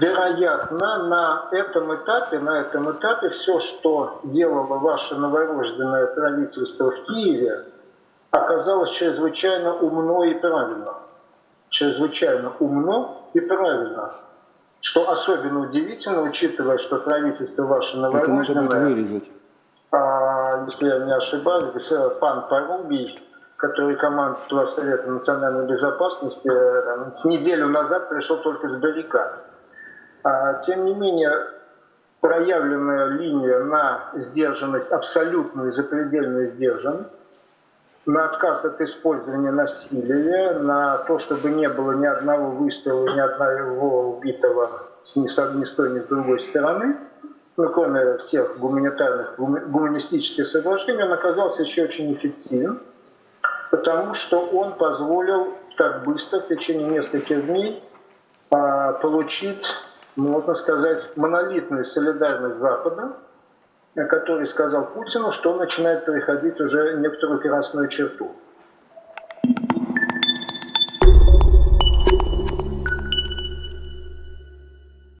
вероятно, на этом этапе, на этом этапе все, что делало ваше новорожденное правительство в Киеве, оказалось чрезвычайно умно и правильно. Чрезвычайно умно и правильно. Что особенно удивительно, учитывая, что правительство ваше Это надо будет новорожденное, вырезать. а, если я не ошибаюсь, пан Порубий, который командовал Совета национальной безопасности, э, там, с неделю назад пришел только с баррикад. А, Тем не менее, проявленная линия на сдержанность, абсолютную и запредельную сдержанность, на отказ от использования насилия, на то, чтобы не было ни одного выстрела, ни одного убитого ни с одной, ни с той, ни с другой стороны, ну, кроме всех гуманитарных, гума- гуманистических соглашений, он оказался еще очень эффективен, потому что он позволил так быстро, в течение нескольких дней, а, получить, можно сказать, монолитную солидарность Запада, который сказал Путину, что он начинает переходить уже некоторую красную черту.